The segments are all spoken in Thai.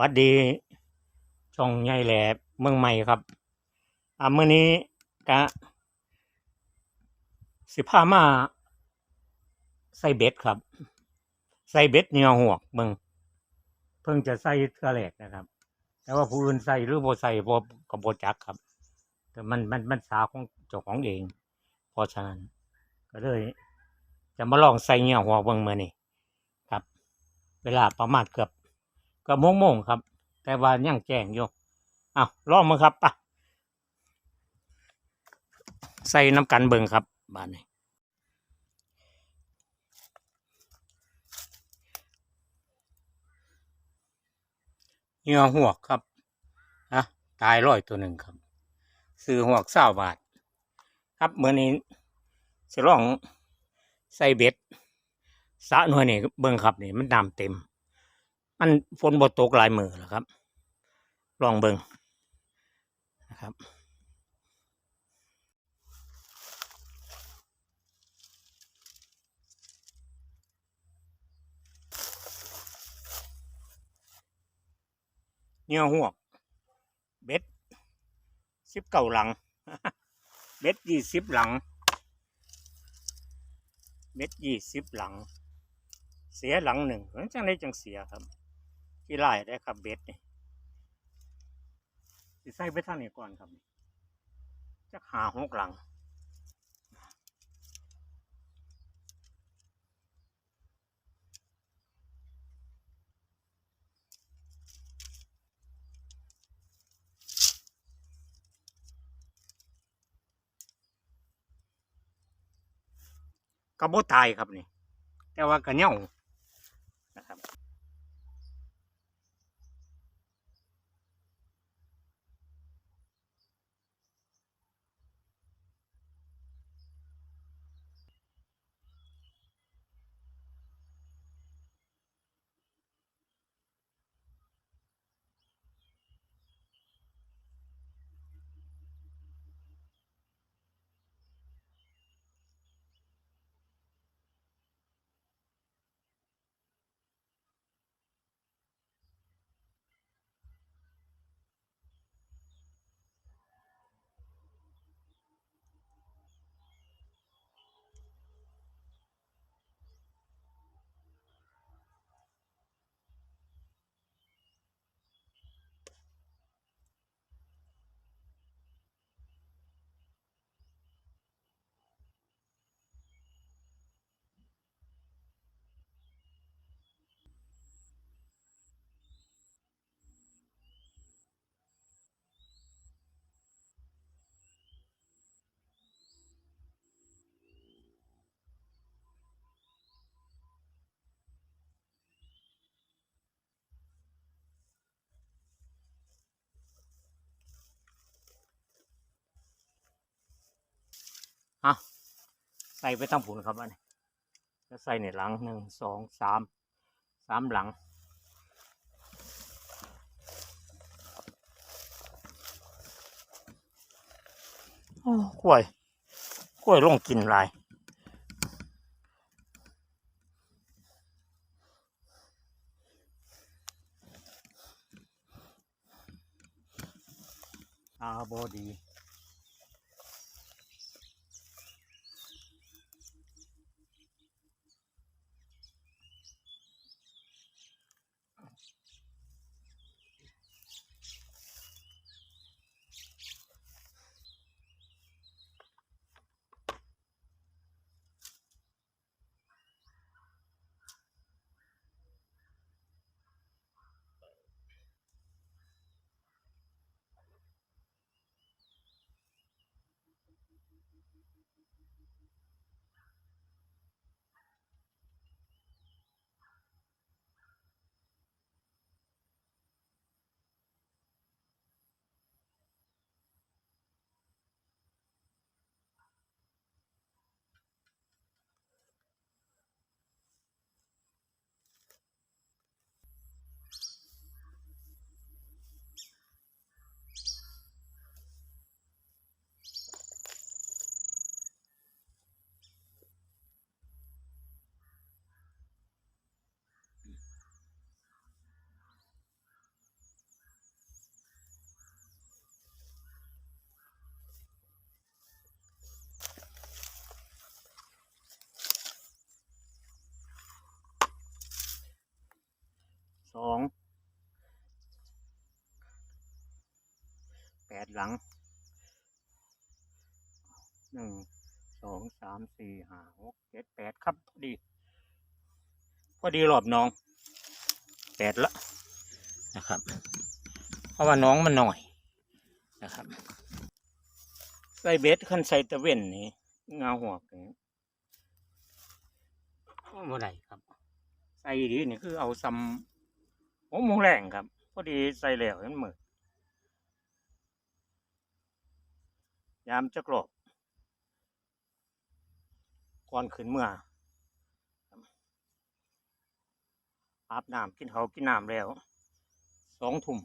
วัดดี ช่องใหญ่แหลเมืองใหม่ครับ อ่าเมื้อนี้กะสิพามาใส่เบ็ดครับ ใส่เบ็ดเนียวหวกเบิ่งเพิ่งจะใส่กระแหลกนะครับ แต่ว่าผู้อื่นใส่หรือบ่ใส่บ่ก็บ่จักครับ แต่มันมันมันสาของเจ้าของเอง เพราะฉะนั้น ก็เลย จะมาลองใส่เนียวหวกเบิ่งมื้อนี้ครับ เวลาประมาณเกือบ กือบโมงครับ แต่ว่ายังแจ้งอยู่อ้าวลองมาครับปะใส่น้ำกันเบิงครับบานนี้เหยื่อหวกครับนะตายร้อยตัวหนึ่งครับ ซื้อหวกเศร้าบาท ครับเมื่อนี้สิลองใส่เบ็ดสะหน่วยนี่เบิ่งครับนี่มันน้ำเต็ม มันฝนบ่ตกลายมือแล้วครับ ลองเบิ่งนะครับเหยื่อหวกเบ็ดสิบเก้าหลัง เบ็ดยี่สิบหลัง เบ็ดยี่สิบหลัง เสียหลังหนึ่งจังได้จังเสียครับ ที่ไล่ได้ครับเบ็ดนี่สิใส่ไปทางนี้ก่อนครับจะหาหกหลังกระโบตายครับนี่ แต่ว่ากระเหน่า ส่ไปทั้งผุนครับอันนี้จะใส่ในหลังหนึ่งสองสามสามหลังโอ้กล้วยกล้วยลงกินลายอาบอดี สองแปดหลังหนึ่งสองสามสี่ห้าหกเจ็ดแปดครับพอดี พอดีรอบน้องแปดละนะครับ เพราะว่าน้องมันหน่อยนะครับใส่เบ็ดขั้นใส่ตะเว่นนี่เงาหัวกนี่เมื่อไรครับ ใส่ดีนี่คือเอาซ้ำ หัวโมงแรงครับ พอดีใส่แล้วมันมืดยามจะกรอบก่อนขึ้นเมื่ออาบน้ำกินเขากินน้ำแล้วสองทุ่ม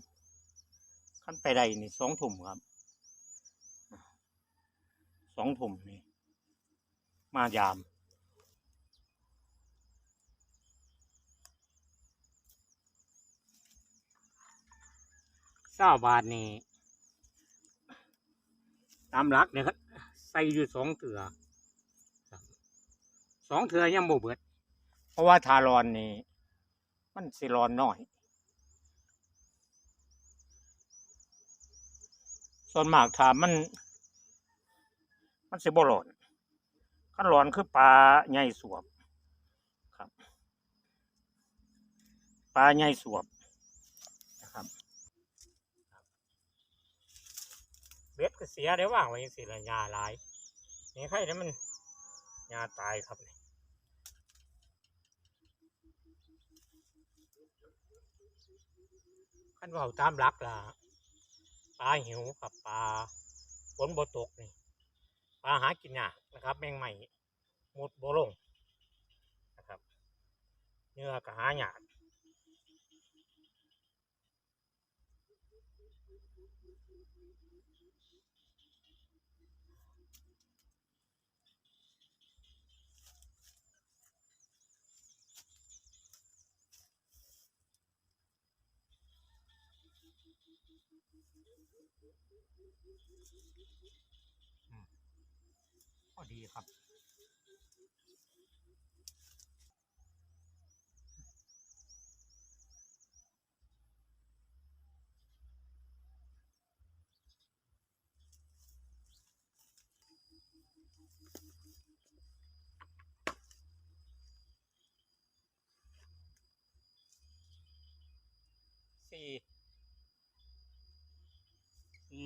ขั้นไปใดนี่สองทุ่มครับสองทุ่มนี่มายาม ศร้าบาทนี่ตามหลักเนี่ยครับใส่อยู่สองเถื่อครับสองเถื่อยังบ่เบิด เพราะว่าทารอนนี่มันสิร้อนน้อย ส่วนมากถามมัน มันสิบ่ร้อนขั้นร้อนคือปลาใหญ่สวบครับปลาใหญ่สวบนะครับ บ็ดก็เสียได้ว่างไว้สิละยาหลายนี่ใครได้มันยาตายครับนี่ขั้นเว่าตามรักล่ะปลาหิวกับปลาฝนบ่ตกนี่ปลาหากินยากนะครับ แมงใหม่มุดโบลงนะครับเนื้อก็หายาก พอดีครับ สี่สี่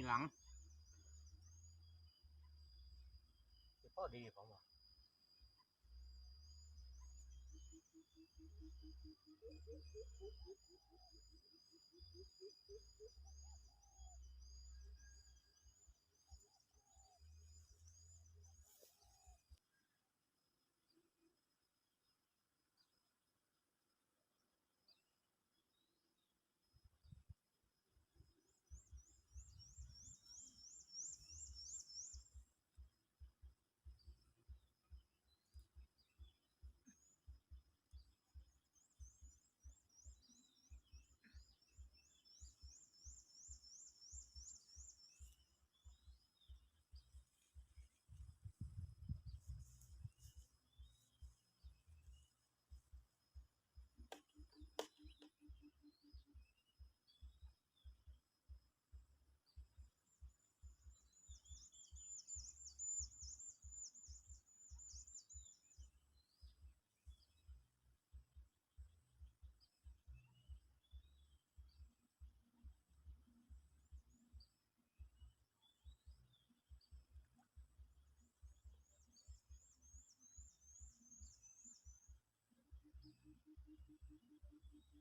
หลังพ่อดีผมว่า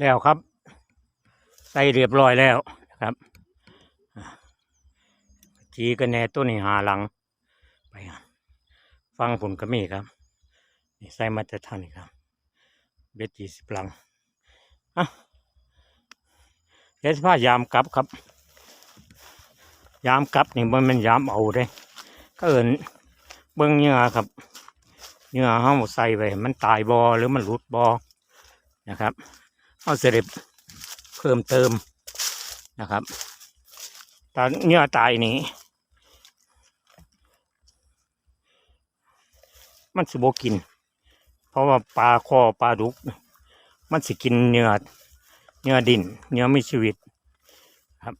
แล้วครับ ใส่เรียบร้อยแล้วครับจีกันแน่ตัวนี้หาหลัง ไปครับฟังผลก็มีครับนี่ใส่มาแต่ท่านครับ เบ็ดยี่สิบลังอะเดี๋ยวสิพายามกลับครับ ยามกลับนี่มันเป็นยามเอาเด้ ก็เอินเบิ้องเหงื่อครับเหงื่อห้าใส่ไปมันตายบอหรือมันหลุดบอนะครับเอาเสร็จเพิ่มเติมนะครับตอนเหงื่อตายนี้ มันสิบกิน เพราะว่าปลาคอปลาดุก มันสิกินเนื้อเนื้อดินเนื้อมีชีวิตครับ